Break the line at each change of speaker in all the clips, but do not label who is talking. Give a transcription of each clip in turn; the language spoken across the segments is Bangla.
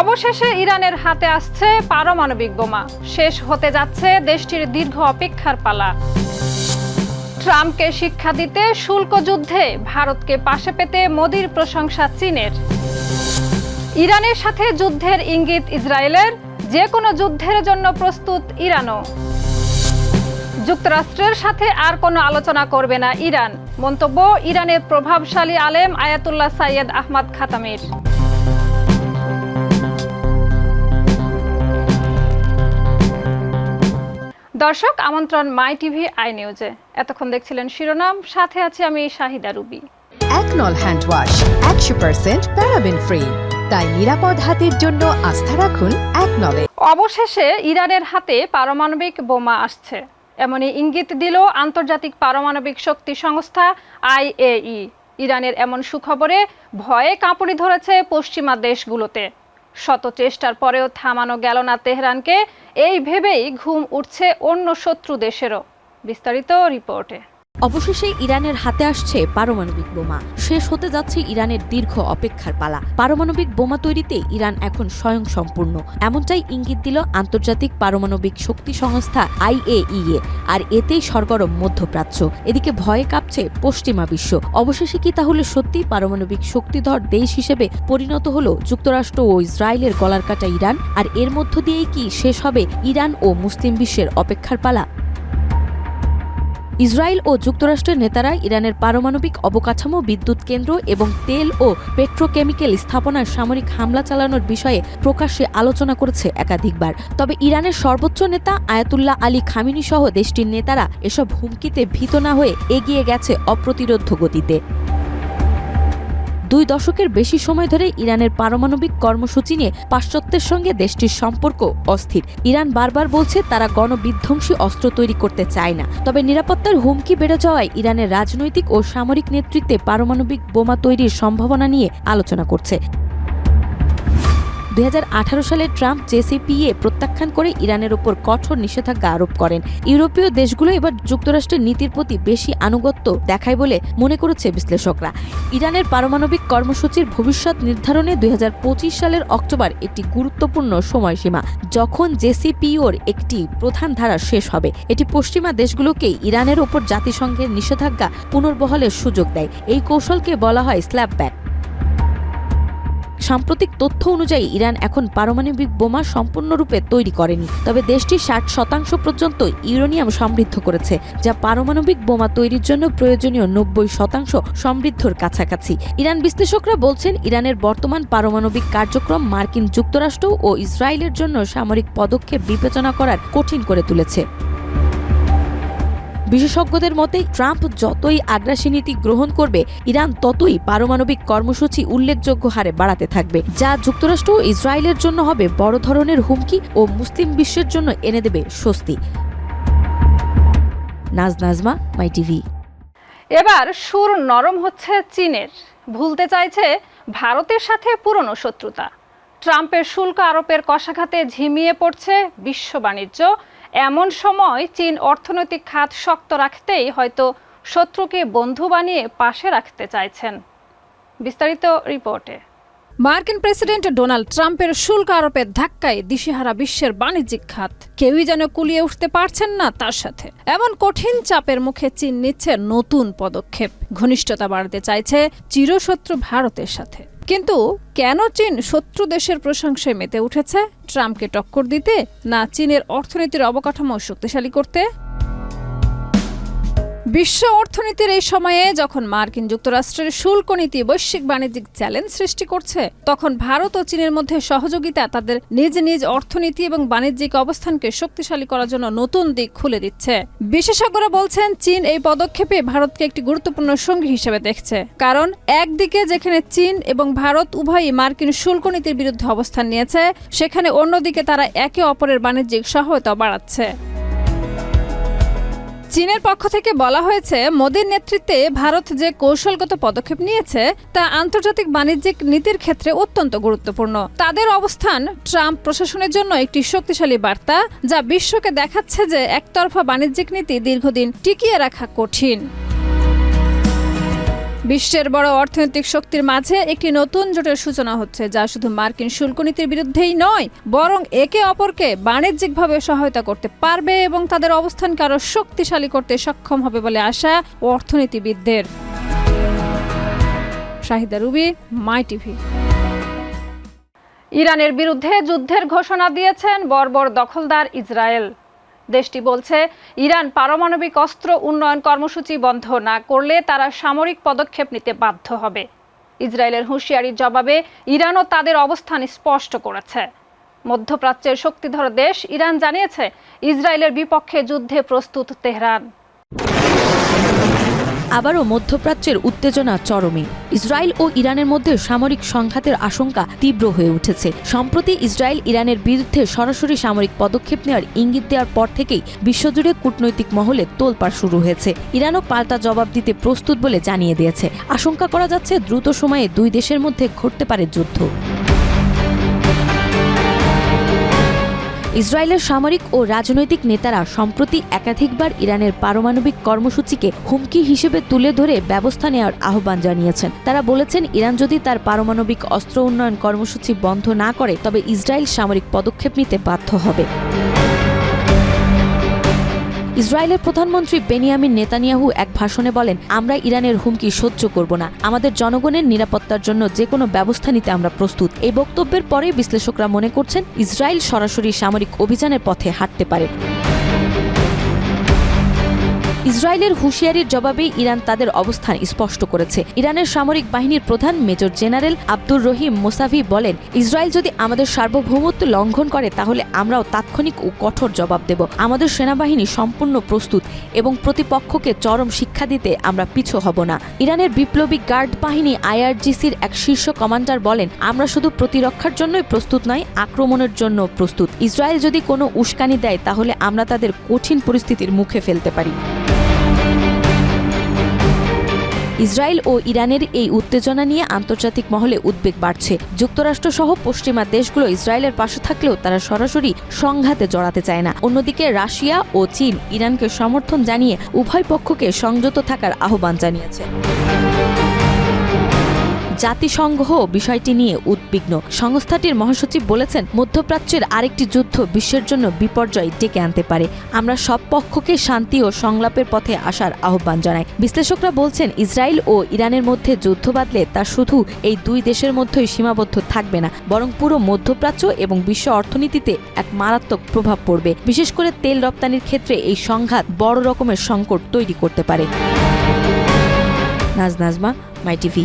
অবশেষে ইরানের হাতে আসছে পারমাণবিক বোমা শেষ হতে যাচ্ছে দেশটির দীর্ঘ অপেক্ষার পালা ট্রাম্পকে শিক্ষা দিতে শুল্ক যুদ্ধে ভারতকে পাশে পেতে মোদির প্রশংসা চীনের ইরানের সাথে যুদ্ধের ইঙ্গিত ইসরায়েলের যে কোনো যুদ্ধের জন্য প্রস্তুত ইরানও যুক্তরাষ্ট্রের সাথে আর কোনো আলোচনা করবে না ইরান মন্তব্য ইরানের প্রভাবশালী আলেম আয়াতুল্লাহ সাইয়েদ আহমদ খাতামির দর্শক আমন্ত্রণ মাই টিভি আই নিউজে এতক্ষণ দেখছিলেন শিরোনাম সাথে আছি আমি শাহিদা রুবি
একনল হ্যান্ড ওয়াশ একশো পার্সেন্ট প্যারাবেন ফ্রি তাই নিরাপদ হাতের জন্য আস্থা রাখুন একনলে
অবশেষে ইরানের হাতে পারমাণবিক বোমা আসছে এমনই ইঙ্গিত দিল আন্তর্জাতিক পারমাণবিক শক্তি সংস্থা আইএই ইরানের এমন সুখবরে ভয়ে কাঁপুনি ধরেছে পশ্চিমা দেশগুলোতে শত চেষ্টার পরেও থামানো গেল না তেহরানকে এই ভেবেই ঘুম উঠছে অন্য শত্রু দেশেরও বিস্তারিত রিপোর্টে
অবশেষে ইরানের হাতে আসছে পারমাণবিক বোমা শেষ হতে যাচ্ছে ইরানের দীর্ঘ অপেক্ষার পালা পারমাণবিক বোমা তৈরিতে ইরান এখন স্বয়ং সম্পূর্ণ এমনটাই ইঙ্গিত দিল আন্তর্জাতিক পারমাণবিক শক্তি সংস্থা আইএইএ আর এতেই সরগরম মধ্যপ্রাচ্য এদিকে ভয়ে কাঁপছে পশ্চিমা বিশ্ব অবশেষে কি তাহলে সত্যি পারমাণবিক শক্তিধর দেশ হিসেবে পরিণত হল যুক্তরাষ্ট্র ও ইসরায়েলের গলার কাটা ইরান আর এর মধ্য দিয়েই কি শেষ হবে ইরান ও মুসলিম বিশ্বের অপেক্ষার পালা ইসরায়েল ও যুক্তরাষ্ট্রের নেতারা ইরানের পারমাণবিক অবকাঠামো বিদ্যুৎ কেন্দ্র এবং তেল ও পেট্রোকেমিক্যাল স্থাপনার সামরিক হামলা চালানোর বিষয়ে প্রকাশ্যে আলোচনা করেছে একাধিকবার তবে ইরানের সর্বোচ্চ নেতা আয়াতুল্লাহ আলী খামিনি সহ দেশটির নেতারা এসব হুমকিতে ভীত না হয়ে এগিয়ে গেছে অপ্রতিরোধ্য গতিতে দুই দশকের বেশি সময় ধরে ইরানের পারমাণবিক কর্মসূচি নিয়ে পাশ্চাত্যের সঙ্গে দেশটির সম্পর্ক অস্থির ইরান বারবার বলছে তারা গণবিধ্বংসী অস্ত্র তৈরি করতে চায় না তবে নিরাপত্তার হুমকি বেড়ে যাওয়ায় ইরানের রাজনৈতিক ও সামরিক নেতৃত্বে পারমাণবিক বোমা তৈরির সম্ভাবনা নিয়ে আলোচনা করছে দু সালে ট্রাম্প জেসিপিএ প্রত্যাখ্যান করে ইরানের ওপর কঠোর নিষেধাজ্ঞা আরোপ করেন ইউরোপীয় দেশগুলো এবার যুক্তরাষ্ট্রের নীতির প্রতি বেশি আনুগত্য দেখায় বলে মনে করেছে বিশ্লেষকরা ইরানের পারমাণবিক কর্মসূচির ভবিষ্যৎ নির্ধারণে দুই সালের অক্টোবর একটি গুরুত্বপূর্ণ সময়সীমা যখন জেসিপিওর একটি প্রধান ধারা শেষ হবে এটি পশ্চিমা দেশগুলোকে ইরানের ওপর জাতিসংঘের নিষেধাজ্ঞা পুনর্বহলের সুযোগ দেয় এই কৌশলকে বলা হয় ব্যাক সাম্প্রতিক তথ্য অনুযায়ী ইরান এখন পারমাণবিক বোমা সম্পূর্ণরূপে তৈরি করেনি তবে দেশটি ষাট শতাংশ পর্যন্ত ইউরেনিয়াম সমৃদ্ধ করেছে যা পারমাণবিক বোমা তৈরির জন্য প্রয়োজনীয় নব্বই শতাংশ সমৃদ্ধর কাছাকাছি ইরান বিশ্লেষকরা বলছেন ইরানের বর্তমান পারমাণবিক কার্যক্রম মার্কিন যুক্তরাষ্ট্র ও ইসরায়েলের জন্য সামরিক পদক্ষেপ বিবেচনা করার কঠিন করে তুলেছে বিশেষজ্ঞদের মতে ট্রাম্প যতই আগ্রাসী নীতি গ্রহণ করবে ইরান ততই পারমাণবিক কর্মসূচি উল্লেখযোগ্য হারে বাড়াতে থাকবে যা যুক্তরাষ্ট্র ও ইসরায়েলের জন্য হবে বড় ধরনের হুমকি ও মুসলিম বিশ্বের জন্য এনে দেবে স্বস্তি নাজ নাজমা মাই টিভি
এবার সুর নরম হচ্ছে চীনের ভুলতে চাইছে ভারতের সাথে পুরনো শত্রুতা ট্রাম্পের শুল্ক আরোপের কষাঘাতে ঝিমিয়ে পড়ছে বিশ্ব বাণিজ্য এমন সময় চীন অর্থনৈতিক খাত শক্ত রাখতেই হয়তো শত্রুকে বন্ধু বানিয়ে পাশে রাখতে চাইছেন বিস্তারিত রিপোর্টে
মার্কিন প্রেসিডেন্ট ডোনাল্ড ট্রাম্পের শুল্ক আরোপের ধাক্কায় দিশেহারা বিশ্বের বাণিজ্যিক খাত কেউই যেন কুলিয়ে উঠতে পারছেন না তার সাথে এমন কঠিন চাপের মুখে চীন নিচ্ছে নতুন পদক্ষেপ ঘনিষ্ঠতা বাড়াতে চাইছে চিরশত্রু ভারতের সাথে কিন্তু কেন চীন শত্রু দেশের প্রশংসায় মেতে উঠেছে ট্রাম্পকে টক্কর দিতে না চীনের অর্থনীতির অবকাঠামো শক্তিশালী করতে বিশ্ব অর্থনীতির এই সময়ে যখন মার্কিন যুক্তরাষ্ট্রের শুল্ক নীতি বৈশ্বিক বাণিজ্যিক চ্যালেঞ্জ সৃষ্টি করছে তখন ভারত ও চীনের মধ্যে সহযোগিতা তাদের নিজ নিজ অর্থনীতি এবং বাণিজ্যিক অবস্থানকে শক্তিশালী করার জন্য নতুন দিক খুলে দিচ্ছে বিশেষজ্ঞরা বলছেন চীন এই পদক্ষেপে ভারতকে একটি গুরুত্বপূর্ণ সঙ্গী হিসেবে দেখছে কারণ একদিকে যেখানে চীন এবং ভারত উভয়ই মার্কিন শুল্ক নীতির বিরুদ্ধে অবস্থান নিয়েছে সেখানে অন্যদিকে তারা একে অপরের বাণিজ্যিক সহায়তা বাড়াচ্ছে চীনের পক্ষ থেকে বলা হয়েছে মোদীর নেতৃত্বে ভারত যে কৌশলগত পদক্ষেপ নিয়েছে তা আন্তর্জাতিক বাণিজ্যিক নীতির ক্ষেত্রে অত্যন্ত গুরুত্বপূর্ণ তাদের অবস্থান ট্রাম্প প্রশাসনের জন্য একটি শক্তিশালী বার্তা যা বিশ্বকে দেখাচ্ছে যে একতরফা বাণিজ্যিক নীতি দীর্ঘদিন টিকিয়ে রাখা কঠিন বিশ্বের বড় অর্থনৈতিক শক্তির মাঝে একটি নতুন জোটের সূচনা হচ্ছে যা শুধু মার্কিন শুল্ক নীতির বিরুদ্ধেই নয় বরং একে অপরকে বাণিজ্যিকভাবে সহায়তা করতে পারবে এবং তাদের অবস্থানকে আরও শক্তিশালী করতে সক্ষম হবে বলে আশা অর্থনীতিবিদদের শাহিদা রুবি মাই টিভি
ইরানের বিরুদ্ধে যুদ্ধের ঘোষণা দিয়েছেন বর্বর দখলদার ইসরায়েল দেশটি বলছে ইরান পারমাণবিক অস্ত্র উন্নয়ন কর্মসূচি বন্ধ না করলে তারা সামরিক পদক্ষেপ নিতে বাধ্য হবে ইসরায়েলের হুঁশিয়ারির জবাবে ইরানও তাদের অবস্থান স্পষ্ট করেছে মধ্যপ্রাচ্যের শক্তিধর দেশ ইরান জানিয়েছে ইসরায়েলের বিপক্ষে যুদ্ধে প্রস্তুত তেহরান
আবারও মধ্যপ্রাচ্যের উত্তেজনা চরমে ইসরায়েল ও ইরানের মধ্যে সামরিক সংঘাতের আশঙ্কা তীব্র হয়ে উঠেছে সম্প্রতি ইসরায়েল ইরানের বিরুদ্ধে সরাসরি সামরিক পদক্ষেপ নেওয়ার ইঙ্গিত দেওয়ার পর থেকেই বিশ্বজুড়ে কূটনৈতিক মহলে তোলপাড় শুরু হয়েছে ইরানও পাল্টা জবাব দিতে প্রস্তুত বলে জানিয়ে দিয়েছে আশঙ্কা করা যাচ্ছে দ্রুত সময়ে দুই দেশের মধ্যে ঘটতে পারে যুদ্ধ ইসরায়েলের সামরিক ও রাজনৈতিক নেতারা সম্প্রতি একাধিকবার ইরানের পারমাণবিক কর্মসূচিকে হুমকি হিসেবে তুলে ধরে ব্যবস্থা নেওয়ার আহ্বান জানিয়েছেন তারা বলেছেন ইরান যদি তার পারমাণবিক অস্ত্র উন্নয়ন কর্মসূচি বন্ধ না করে তবে ইসরায়েল সামরিক পদক্ষেপ নিতে বাধ্য হবে ইসরায়েলের প্রধানমন্ত্রী বেনিয়ামিন নেতানিয়াহু এক ভাষণে বলেন আমরা ইরানের হুমকি সহ্য করব না আমাদের জনগণের নিরাপত্তার জন্য যে কোনো ব্যবস্থা নিতে আমরা প্রস্তুত এই বক্তব্যের পরে বিশ্লেষকরা মনে করছেন ইসরায়েল সরাসরি সামরিক অভিযানের পথে হাঁটতে পারে ইসরায়েলের হুঁশিয়ারির জবাবে ইরান তাদের অবস্থান স্পষ্ট করেছে ইরানের সামরিক বাহিনীর প্রধান major general Abdur Rahim Mousavi বলেন ইসরায়েল যদি আমাদের সার্বভৌমত্ব লঙ্ঘন করে তাহলে আমরাও তাৎক্ষণিক ও কঠোর জবাব দেব আমাদের সেনাবাহিনী সম্পূর্ণ প্রস্তুত এবং প্রতিপক্ষকে চরম শিক্ষা দিতে আমরা পিছু হব না ইরানের বিপ্লবী গার্ড বাহিনী আইআরজিসির এক শীর্ষ কমান্ডার বলেন আমরা শুধু প্রতিরক্ষার জন্যই প্রস্তুত নয় আক্রমণের জন্য প্রস্তুত ইসরায়েল যদি কোনো উস্কানি দেয় তাহলে আমরা তাদের কঠিন পরিস্থিতির মুখে ফেলতে পারি ইসরায়েল ও ইরানের এই উত্তেজনা নিয়ে আন্তর্জাতিক মহলে উদ্বেগ বাড়ছে যুক্তরাষ্ট্র সহ পশ্চিমা দেশগুলো ইসরায়েলের পাশে থাকলেও তারা সরাসরি সংঘাতে জড়াতে চায় না অন্যদিকে রাশিয়া ও চীন ইরানকে সমর্থন জানিয়ে উভয় পক্ষকে সংযত থাকার আহ্বান জানিয়েছে জাতিসংঘ বিষয়টি নিয়ে উদ্বিগ্ন সংস্থাটির মহাসচিব বলেছেন মধ্যপ্রাচ্যের আরেকটি যুদ্ধ বিশ্বের জন্য বিপর্যয় ডেকে আনতে পারে আমরা সব পক্ষকে শান্তি ও সংলাপের পথে আসার আহ্বান জানাই বিশ্লেষকরা বলছেন ইসরায়েল ও ইরানের মধ্যে যুদ্ধ বাঁধলে তা শুধু এই দুই দেশের মধ্যেই সীমাবদ্ধ থাকবে না বরং পুরো মধ্যপ্রাচ্য এবং বিশ্ব অর্থনীতিতে এক মারাত্মক প্রভাব পড়বে বিশেষ করে তেল রপ্তানির ক্ষেত্রে এই সংঘাত বড় রকমের সংকট তৈরি করতে পারে নাজ নাজমা মাই টিভি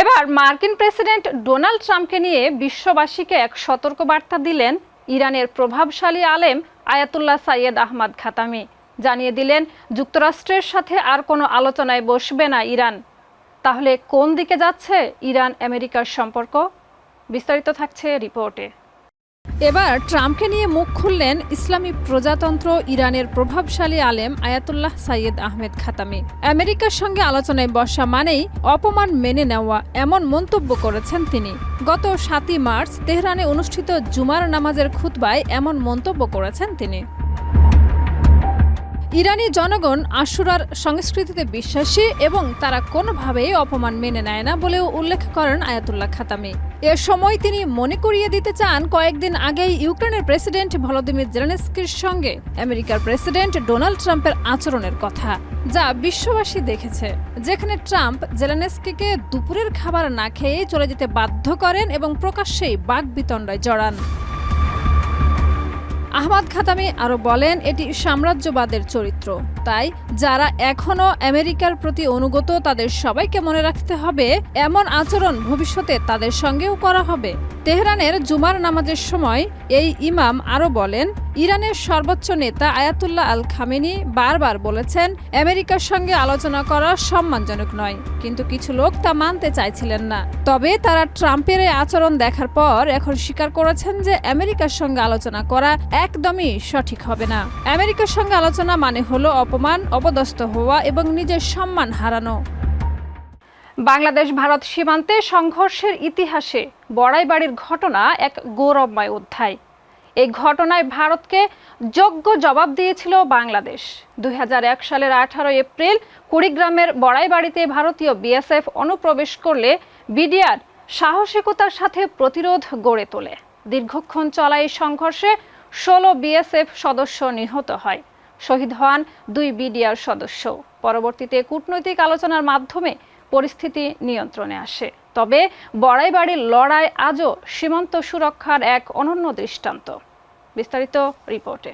এবার মার্কিন প্রেসিডেন্ট ডোনাল্ড ট্রাম্পকে নিয়ে বিশ্ববাসীকে এক সতর্কবার্তা দিলেন ইরানের প্রভাবশালী আলেম আয়াতুল্লাহ সাইয়েদ আহমদ খাতামি জানিয়ে দিলেন যুক্তরাষ্ট্রের সাথে আর কোনো আলোচনায় বসবে না ইরান তাহলে কোন দিকে যাচ্ছে ইরান আমেরিকার সম্পর্ক বিস্তারিত থাকছে রিপোর্টে
এবার ট্রাম্পকে নিয়ে মুখ খুললেন ইসলামী প্রজাতন্ত্র ইরানের প্রভাবশালী আলেম আয়াতুল্লাহ সাইয়েদ আহমেদ খাতামি আমেরিকার সঙ্গে আলোচনায় বসা মানেই অপমান মেনে নেওয়া এমন মন্তব্য করেছেন তিনি গত সাতই মার্চ তেহরানে অনুষ্ঠিত জুমার নামাজের খুতবায় এমন মন্তব্য করেছেন তিনি ইরানি জনগণ আশুরার সংস্কৃতিতে বিশ্বাসী এবং তারা কোনোভাবেই অপমান মেনে নেয় না বলেও উল্লেখ করেন আয়াতুল্লাহ খাতামি এ সময় তিনি মনে করিয়ে দিতে চান কয়েকদিন আগেই ইউক্রেনের প্রেসিডেন্ট ভলোদিমির জেলেনস্কির সঙ্গে আমেরিকার প্রেসিডেন্ট ডোনাল্ড ট্রাম্পের আচরণের কথা যা বিশ্ববাসী দেখেছে যেখানে ট্রাম্প জেলেনস্কিকে দুপুরের খাবার না খেয়ে চলে যেতে বাধ্য করেন এবং প্রকাশ্যেই বাঘ বিতণ্ডায় জড়ান আহমদ খাতামি আরও বলেন এটি সাম্রাজ্যবাদের চরিত্র তাই যারা এখনও আমেরিকার প্রতি অনুগত তাদের সবাইকে মনে রাখতে হবে এমন আচরণ ভবিষ্যতে তাদের সঙ্গেও করা হবে তেহরানের জুমার নামাজের সময় এই ইমাম আরও বলেন ইরানের সর্বোচ্চ নেতা আয়াতুল্লাহ আল খামেনি বারবার বলেছেন আমেরিকার সঙ্গে আলোচনা করা সম্মানজনক নয় কিন্তু কিছু লোক তা মানতে চাইছিলেন না তবে তারা ট্রাম্পের এই আচরণ দেখার পর এখন স্বীকার করেছেন যে আমেরিকার সঙ্গে আলোচনা করা একদমই সঠিক হবে না আমেরিকার সঙ্গে আলোচনা মানে হলো অপমান অপদস্থ হওয়া এবং নিজের সম্মান হারানো
বাংলাদেশ ভারত সীমান্তে সংঘর্ষের ইতিহাসে বড়াই বাড়ির ঘটনা এক গৌরবময় অধ্যায় এই ঘটনায় ভারতকে যোগ্য জবাব দিয়েছিল বাংলাদেশ দুই সালের আঠারো এপ্রিল কুড়িগ্রামের বড়াই বাড়িতে ভারতীয় বিএসএফ অনুপ্রবেশ করলে বিডিআর সাহসিকতার সাথে প্রতিরোধ গড়ে তোলে দীর্ঘক্ষণ চলা এই সংঘর্ষে ষোলো বিএসএফ সদস্য নিহত হয় শহীদ হন দুই বিডিআর সদস্য পরবর্তীতে কূটনৈতিক আলোচনার মাধ্যমে পরিস্থিতি নিয়ন্ত্রণে আসে তবে বড়াইবাড়ির লড়াই আজও সীমান্ত সুরক্ষার এক অনন্য দৃষ্টান্ত বিস্তারিত রিপোর্টে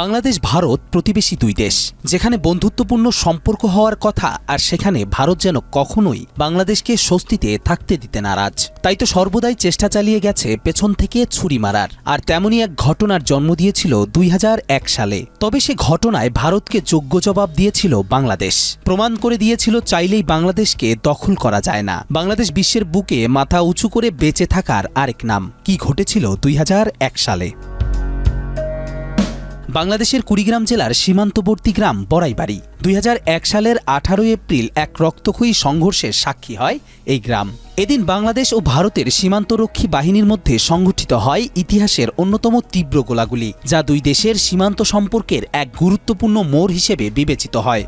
বাংলাদেশ ভারত প্রতিবেশী দুই দেশ যেখানে বন্ধুত্বপূর্ণ সম্পর্ক হওয়ার কথা আর সেখানে ভারত যেন কখনোই বাংলাদেশকে স্বস্তিতে থাকতে দিতে নারাজ তাই তো সর্বদাই চেষ্টা চালিয়ে গেছে পেছন থেকে ছুরি মারার আর তেমনই এক ঘটনার জন্ম দিয়েছিল দুই সালে তবে সে ঘটনায় ভারতকে যোগ্য জবাব দিয়েছিল বাংলাদেশ প্রমাণ করে দিয়েছিল চাইলেই বাংলাদেশকে দখল করা যায় না বাংলাদেশ বিশ্বের বুকে মাথা উঁচু করে বেঁচে থাকার আরেক নাম কি ঘটেছিল দুই সালে বাংলাদেশের কুড়িগ্রাম জেলার সীমান্তবর্তী গ্রাম বড়াইবাড়ি দুই সালের আঠারোই এপ্রিল এক রক্তক্ষয়ী সংঘর্ষের সাক্ষী হয় এই গ্রাম এদিন বাংলাদেশ ও ভারতের সীমান্তরক্ষী বাহিনীর মধ্যে সংঘটিত হয় ইতিহাসের অন্যতম তীব্র গোলাগুলি যা দুই দেশের সীমান্ত সম্পর্কের এক গুরুত্বপূর্ণ মোড় হিসেবে বিবেচিত হয়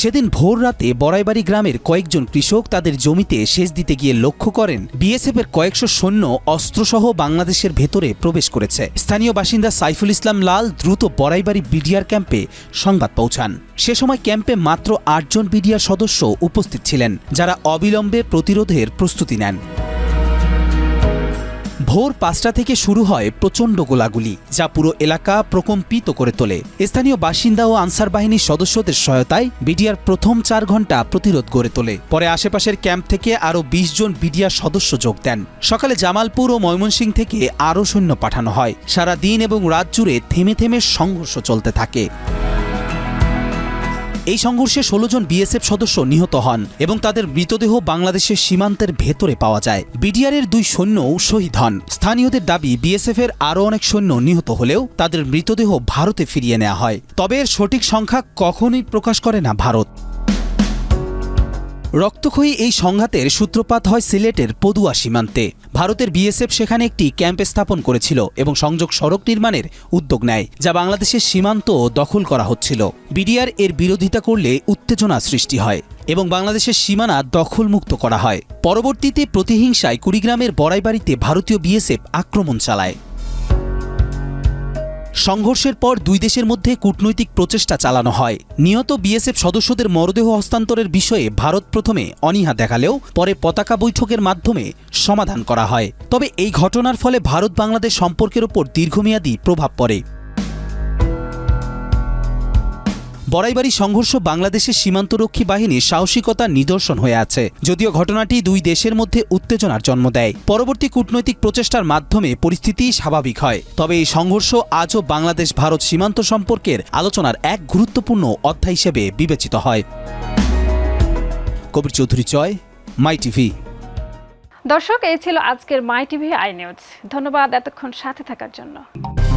সেদিন ভোর রাতে বড়াইবাড়ি গ্রামের কয়েকজন কৃষক তাদের জমিতে সেচ দিতে গিয়ে লক্ষ্য করেন বিএসএফের কয়েকশো সৈন্য অস্ত্রসহ বাংলাদেশের ভেতরে প্রবেশ করেছে স্থানীয় বাসিন্দা সাইফুল ইসলাম লাল দ্রুত বড়াইবাড়ি বিডিআর ক্যাম্পে সংবাদ পৌঁছান সে সময় ক্যাম্পে মাত্র আটজন বিডিআর সদস্য উপস্থিত ছিলেন যারা অবিলম্বে প্রতিরোধের প্রস্তুতি নেন ভোর পাঁচটা থেকে শুরু হয় প্রচণ্ড গোলাগুলি যা পুরো এলাকা প্রকম্পিত করে তোলে স্থানীয় বাসিন্দা ও আনসার বাহিনীর সদস্যদের সহায়তায় বিডিআর প্রথম চার ঘন্টা প্রতিরোধ গড়ে তোলে পরে আশেপাশের ক্যাম্প থেকে আরও বিশ জন বিডিআর সদস্য যোগ দেন সকালে জামালপুর ও ময়মনসিংহ থেকে আরও সৈন্য পাঠানো হয় সারা দিন এবং রাত জুড়ে থেমে থেমে সংঘর্ষ চলতে থাকে এই সংঘর্ষে ষোলো জন বিএসএফ সদস্য নিহত হন এবং তাদের মৃতদেহ বাংলাদেশের সীমান্তের ভেতরে পাওয়া যায় বিডিআরের দুই সৈন্যও শহীদ হন স্থানীয়দের দাবি বিএসএফের আরও অনেক সৈন্য নিহত হলেও তাদের মৃতদেহ ভারতে ফিরিয়ে নেওয়া হয় তবে এর সঠিক সংখ্যা কখনোই প্রকাশ করে না ভারত রক্তক্ষয়ী এই সংঘাতের সূত্রপাত হয় সিলেটের পদুয়া সীমান্তে ভারতের বিএসএফ সেখানে একটি ক্যাম্প স্থাপন করেছিল এবং সংযোগ সড়ক নির্মাণের উদ্যোগ নেয় যা বাংলাদেশের সীমান্ত দখল করা হচ্ছিল বিডিআর এর বিরোধিতা করলে উত্তেজনা সৃষ্টি হয় এবং বাংলাদেশের সীমানা দখলমুক্ত করা হয় পরবর্তীতে প্রতিহিংসায় কুড়িগ্রামের বড়াইবাড়িতে ভারতীয় বিএসএফ আক্রমণ চালায় সংঘর্ষের পর দুই দেশের মধ্যে কূটনৈতিক প্রচেষ্টা চালানো হয় নিহত বিএসএফ সদস্যদের মরদেহ হস্তান্তরের বিষয়ে ভারত প্রথমে অনীহা দেখালেও পরে পতাকা বৈঠকের মাধ্যমে সমাধান করা হয় তবে এই ঘটনার ফলে ভারত বাংলাদেশ সম্পর্কের ওপর দীর্ঘমেয়াদী প্রভাব পড়ে বড়াইবাড়ি সংঘর্ষ বাংলাদেশের সীমান্তরক্ষী বাহিনীর সাহসিকতার নিদর্শন হয়ে আছে যদিও ঘটনাটি দুই দেশের মধ্যে উত্তেজনার জন্ম দেয় পরবর্তী কূটনৈতিক প্রচেষ্টার মাধ্যমে পরিস্থিতি স্বাভাবিক হয় তবে এই সংঘর্ষ আজও বাংলাদেশ ভারত সীমান্ত সম্পর্কের আলোচনার এক গুরুত্বপূর্ণ অধ্যায় হিসেবে বিবেচিত হয় কবির চৌধুরী জয় মাই টিভি
দর্শক এই ছিল আজকের মাই টিভি আই নিউজ ধন্যবাদ এতক্ষণ সাথে থাকার জন্য